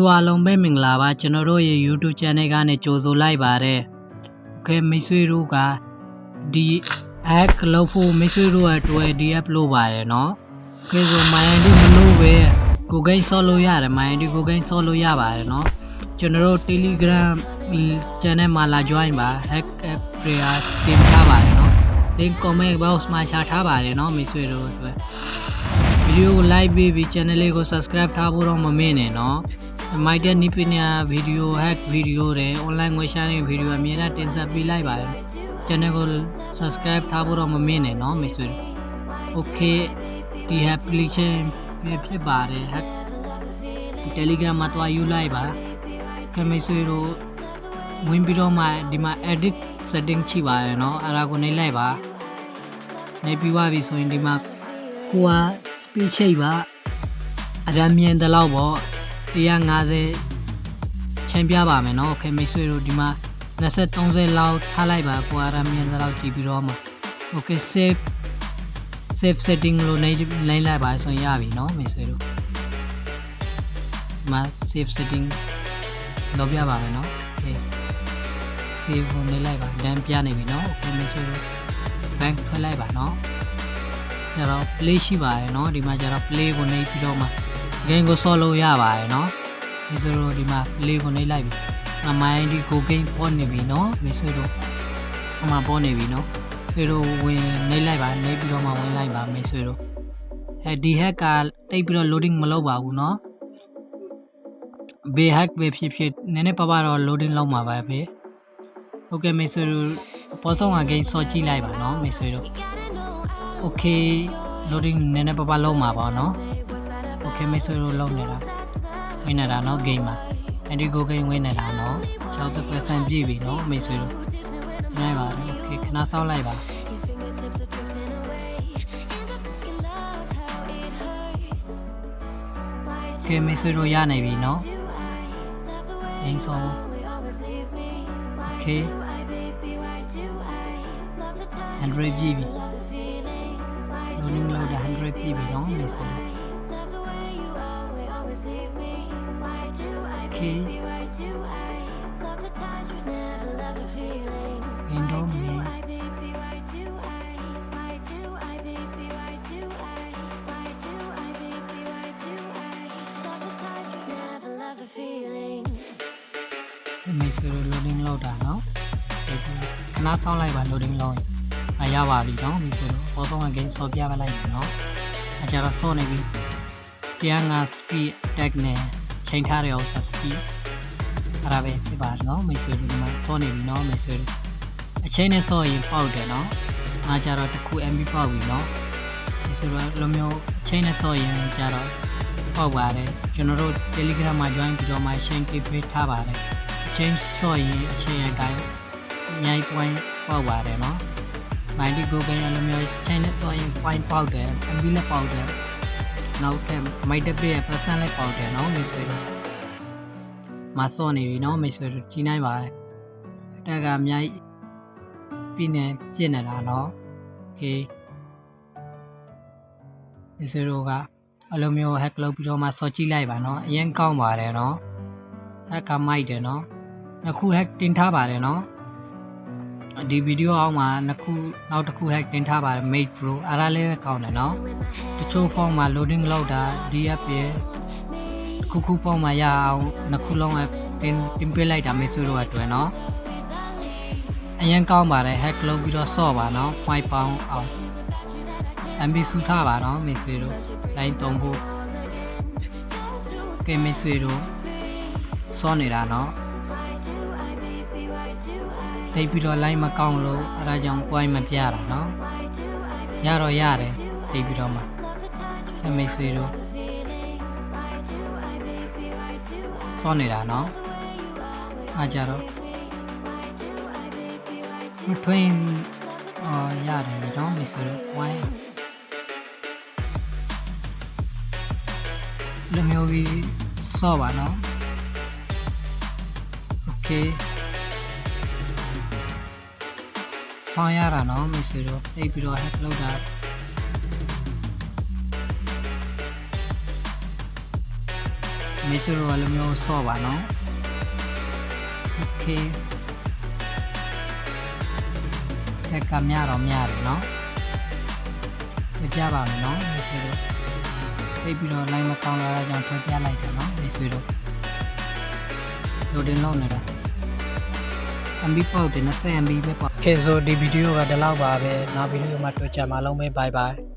တို့အားလုံးပဲမင်္ဂလာပါကျွန်တော်တို့ရဲ့ YouTube channel ကနေကြိုဆိုလိုက်ပါတယ်။ Okay မိတ်ဆွေတို့ကဒီ hack လုပ်ဖို့မိတ်ဆွေတို့အတွက် DF လို့ပါတယ်เนาะ။ Okay ဆို MyID မလို့ပဲ Google ဆော့လို့ရတယ် MyID Google ဆော့လို့ရပါတယ်เนาะ။ကျွန်တော်တို့ Telegram channel မှာလာ join ပါ hack app prayer တင်ထားပါတယ်เนาะ။ link comment box မှာချထားပါတယ်เนาะမိတ်ဆွေတို့အတွက်ဗီဒီယိုကို like ပြီးပြီး channel လေးကို subscribe ထားဖို့တော့မမေ့နဲ့เนาะ မိုက်တဲ့နိပညာဗီဒီယိုဟက်ဗီဒီယိုတွေ online ငွေရှာတဲ့ဗီဒီယိုအများအားတင်ဆက်ပေးလိုက်ပါတယ် channel ကို subscribe ထားဖို့တော့မမေ့နဲ့နော်မိတ်ဆွေ okay ဒီ application ပြဖြစ်ပါတယ် hack Telegram မှာတွားယူလိုက်ပါခင်မိတ်ဆွေတို့ဝင်ပြီးတော့မှဒီမှာ edit setting ချိပါရနော်အဲ့ဒါကိုနှိပ်လိုက်ပါနှိပ်ပြီးွားပြီဆိုရင်ဒီမှာကိုက speed shape ပါအရမ်းမြင်တဲ့လောက်ပေါ့ 150ချိန်ပြပါမယ်เนาะခင်မိတ်ဆွေတို့ဒီမှာ20 30လောက်ထားလိုက်ပါကိုအရမ်းမြင်တဲ့လောက်ကြည့်ပြီးတော့မှ okay save save setting လို့နှိပ်လိုက်လိုက်ပါဆိုရင်ရပြီเนาะမိတ်ဆွေတို့ဒီမှာ save setting လုပ်ပြပါမယ်เนาะ okay save ကိုနှိပ်လိုက်ပါဒန်ပြနေပြီเนาะ okay မိတ်ဆွေတို့ bank ထွက်လိုက်ပါเนาะကျတော့ play ရှိပါတယ်เนาะဒီမှာကျတော့ play ကိုနှိပ်ပြီးတော့မှ game ကိုဆော့လို့ရပါတယ်เนาะမိတ်ဆွေတို့ဒီမှာ play ကိုနှိပ်လိုက်ပြီအမိုင်းဒီကို game ပေါ်နေပြီเนาะမိတ်ဆွေတို့အမှပေါ်နေပြီเนาะဆွေတို့ဝင်နှိပ်လိုက်ပါနှိပ်ပြီးတော့မှဝင်လိုက်ပါမိတ်ဆွေတို့အဲဒီ hack ကတိတ်ပြီးတော့ loading မလုပ်ပါဘူးเนาะဘေး hack ပဲဖြစ်ဖြစ်နည်းနည်းပါးပါတော့ loading လုပ်မှာပါပဲဟုတ်ကဲ့မိတ်ဆွေတို့ပေါ်ဆုံးက game ဆော့ကြည့်လိုက်ပါเนาะမိတ်ဆွေတို့ okay loading နည်းနည်းပါးပါလုံးမှာပါเ ခဲမိတ်ဆွေတို့လုပ်နေတာဝင်နေတာနော်ဂိမ်းမှာအန်ဒီဂိုဂိမ်းဝင်နေတာနော်60%ပြည့်ပြီနော်မိတ်ဆွေတို့နိုင်ပါဘူးခေခဏစောင့်လိုက်ပါခေမိတ်ဆွေတို့ရနိုင်ပြီနော်အင်းဆုံးခေ100ပြည့်ပြီ running load 100ပြည့်ပြီနော်မိတ်ဆွေတို့ okay window မြင် မိတ်ဆွေတို့ loading လောက်တာเนาะဒီခဏစောင့်လိုက်ပါ loading လောက်ရင်အရပါပြီเนาะမိတ်ဆွေတို့ပေါ်ဆုံးက game စော်ပြပလိုက်မယ်เนาะအကြတော့စော့နေပြီ တရားငါ speed tag နဲ့ချိန်ထားတဲ့ဥစ္စာ speed အဲ့ဒါပဲဖြစ်ပါတယ်နော်မိတ်ဆွေတို့ဒီမှာစောနေပြီနော်မိတ်ဆွေတို့အချိန်နဲ့စောရင်ပေါက်တယ်နော်အားကြတော့တစ်ခု MB ပေါက်ပြီနော်ဒီဆိုတော့လိုမျိုးအချိန်နဲ့စောရင်ကြတော့ပေါက်ပါတယ်ကျွန်တော်တို့ Telegram မှာ join ပြီးတော့မှ share ပေးထားပါတယ်အချိန်စောရင်အချိန်အတိုင်းအများကြီး point ပေါက်ပါတယ်နော် 90 Google လိုမျိုး channel တော့ရင် point ပေါက်တယ် MB လည်းပေါက်တယ် နောက်ထပ် mighty pay ရဲ့ percent လည်းပေါက်တယ်เนาะမိတ်ဆွေတို့မဆော့နေပြီเนาะမိတ်ဆွေတို့ကြီးနိုင်ပါတယ်အတက်ကအများကြီးပြင်းနေပြင်းနေတာเนาะ okay မိတ်ဆွေတို့ကအလိုမျိုး hack လုပ်ပြီးတော့မှဆော့ကြည့်လိုက်ပါเนาะအရင်ကောင်းပါတယ်เนาะ hack ကမိုက်တယ်เนาะနှစ်ခု hack တင်ထားပါတယ်เนาะ ဒီဗီဒီယိုအောက်မှာနှစ်ခုနောက်တစ်ခု hack တင်ထားပါတယ် Mate Pro အဲ့ဒါလေးပဲကောင်းတယ်နော်တချို့ဖုန်းမှာ loading လောက်တာ DApp ရယ်ခုခုဖုန်းမှာရအောင်နှစ်ခုလုံးကတင်တင်ပေးလိုက်တာမေးဆိုးတော့အတွက်နော်အရင်ကောင်းပါတယ် hack လုပ်ပြီးတော့ဆော့ပါနော်မိုက်ပေါင်းအောင် MB ဆူထားပါနော်မေးဆိုးတို့ line တုံးဖို့ကဲမေးဆိုးတို့ဆော့နေတာနော် တိတ်ပြီးတော့ line မကောင်းလို့အဲဒါကြောင့် point မပြတာเนาะရတော့ရတယ်တိတ်ပြီးတော့မှအမိတ်ဆွေတို့စောနေတာเนาะအားကြတော့ထွင်းအော်ရတယ်เนาะမိတ်ဆွေတို့ point လူမျိုးပြီးစောပါเนาะ okay ဆောင်းရတာနော်မိတ်ဆွေတို့နှိပ်ပြီးတော့ hack လုပ်တာမိတ်ဆွေတို့ကလည်းမျိုးဆော့ပါနော် okay ဟက်ကများတော့များတယ်နော်ပြပြပါမယ်နော်မိတ်ဆွေတို့ပြီးပြီးတော့ line မကောင်းလာတာကြောင့်ဖျက်ပြလိုက်တယ်နော်မိတ်ဆွေတို့ loading လုပ်နေတာ MB ပေါက်တယ်20 MB ပဲပေါ့ Okay so ဒီဗီဒီယိုကဒီလောက်ပါပဲနောက်ဗီဒီယိုမှာတွေ့ကြမှာလုံးပဲ bye bye